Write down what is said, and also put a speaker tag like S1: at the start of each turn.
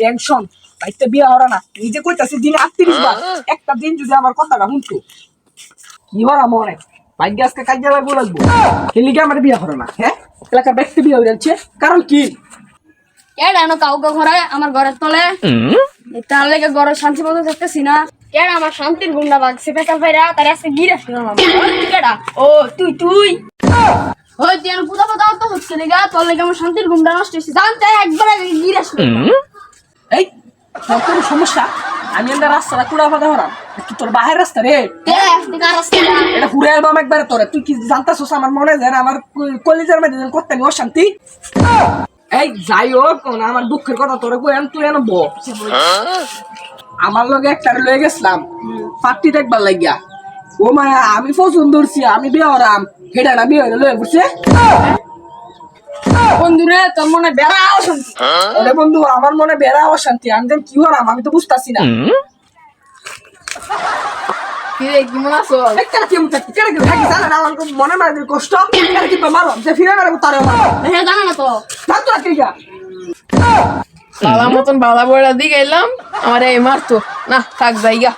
S1: Tension বাইতে বিয়া হরা না। নিজে কইতাছি দিনে আটত্রিশ বার। একটা দিন যদি আমার কথাটা শুনতো কি হরা মনে? ভাগ্য আজকে কাজে লাগবো লাগবো। খেলিকে আমার বিয়া হরা না? হ্যাঁ? এলাকার ব্যক্তি বিয়া হয়ে যাচ্ছে। কারণ কি?
S2: কেডা এনো কাউকে ঘরে আমার ঘরের তলে? তার লেগে ঘরে শান্তি মতো থাকতেছি না। কেডা আমার শান্তির গুন্ডা বাগছে পেতাল ভাইরা তার আজকে গিরে কেডা ও তুই তুই। ওই তুই পুতা পুতা তো হচ্ছে লেগা তোর লেগে আমার শান্তির গুন্ডা নষ্ট হয়েছে। জানতে একবার আগে গিরে
S1: এই তোর কোনো সমস্যা? আমি এমনি রাস্তাটা কুড়া ফাঁদা হরাম কি তোর বাহির রাস্তা রে।
S2: রাস্তা?
S1: এটা ঘুরে অ্যালবাম একবারে তোরে। তুই কি জানতাছিস আমার মনে যায় না আমার কলিজার মধ্যে করতে নি অশান্তি? এই যাই হোক আমার দুঃখের কথা তোরে কই আমি তুই এনে ব। আমার লগে একটা লয়ে গেছিলাম। পার্টি দেখবার লাগিয়া। ও মায়া আমি পছন্দ করছি আমি বিয়ে হরাম হেডা না বিয়ে হইলে লয়ে পড়ছে
S2: বন্ধুরে তোর মনে বেড়া অশান্তি
S1: ওরে বন্ধু আমার মনে বেড়া অশান্তি আমি যেন কি হরাম আমি তো বুঝতাছি না।
S2: কি কি মনে আছো?
S1: একটা কি মুতা কেন কি থাকি জানা না আমার মনে মারে কষ্ট। কেন কি মারো যে ফিরে মারবো তারে মারো
S2: হ্যাঁ জানা না তো।
S1: থাক তো কি গা
S3: মতন বালা বড়া দিয়ে গেলাম আমার এই মারতো। না থাক যাইগা।